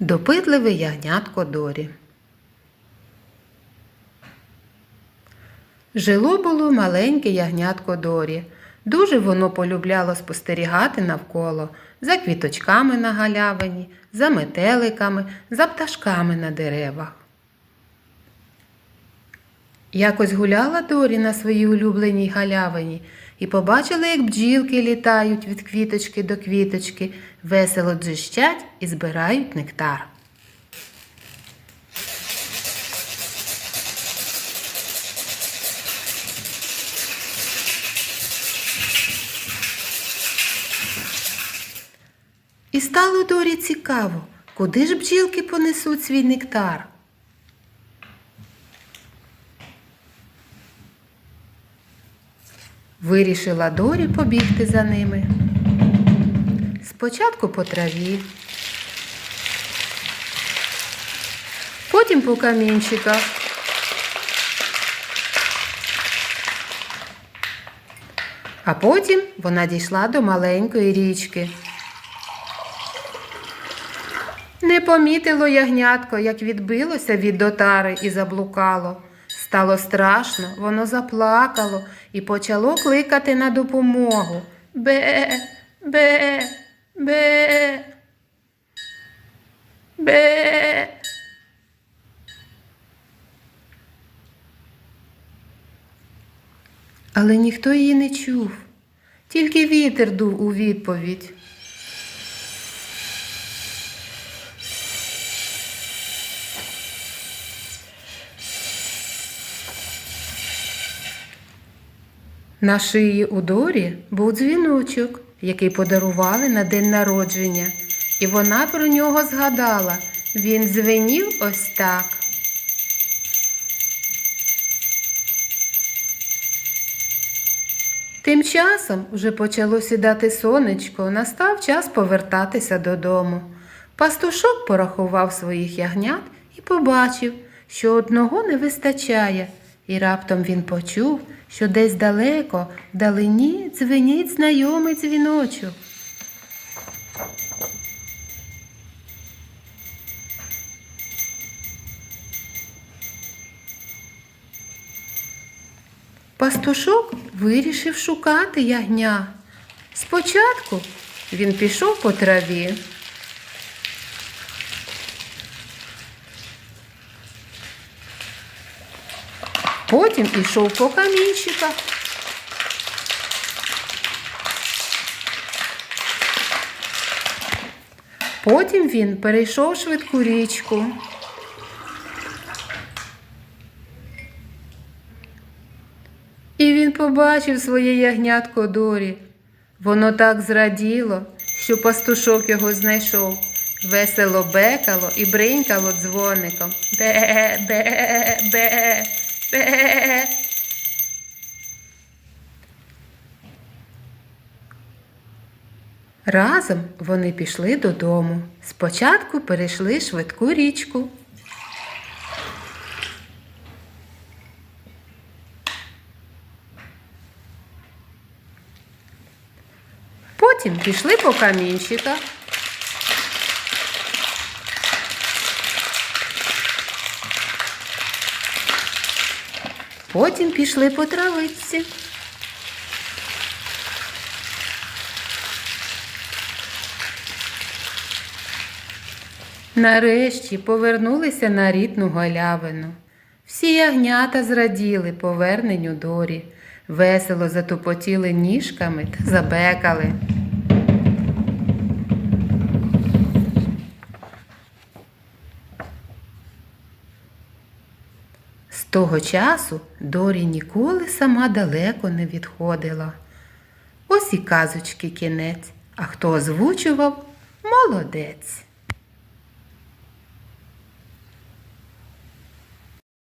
Допитливе ягнятко Дорі. Жило було маленьке ягнятко Дорі. Дуже воно полюбляло спостерігати навколо за квіточками на галявині, за метеликами, за пташками на деревах. Якось гуляла Дорі на своїй улюбленій галявині і побачила, як бджілки літають від квіточки до квіточки, весело дзищать і збирають нектар. І стало Дорі цікаво, куди ж бджілки понесуть свій нектар. Вирішила Дорі побігти за ними. Спочатку по траві, потім по камінчиках. А потім вона дійшла до маленької річки. Не помітило ягнятко, як відбилося від дотари і заблукало. Стало страшно, воно заплакало і почало кликати на допомогу. Бе, бе, бе. Бе. Але ніхто її не чув, тільки вітер дув у відповідь. На шиї у Дорі був дзвіночок, який подарували на день народження, і вона про нього згадала. Він дзвенів ось так. Тим часом вже почало сідати сонечко, настав час повертатися додому. Пастушок порахував своїх ягнят і побачив, що одного не вистачає, і раптом він почув, що десь далеко, вдалині дзвенить знайомий дзвіночок. Пастушок вирішив шукати ягня. Спочатку він пішов по траві. Потім пішов по камінчиках. Потім він перейшов швидку річку. І він побачив своє ягнятко Дорі. Воно так зраділо, що пастушок його знайшов. Весело бекало і бринькало дзвоником. Бе, бе. Разом вони пішли додому. Спочатку перейшли швидку річку. Потім пішли по камінчиках. Потім пішли по травичці. Нарешті повернулися на рідну галявину. Всі ягнята зраділи поверненню дорі, весело затупотіли ніжками та забекали. Того часу Дорі ніколи сама далеко не відходила. Ось і казочки кінець, а хто озвучував молодець.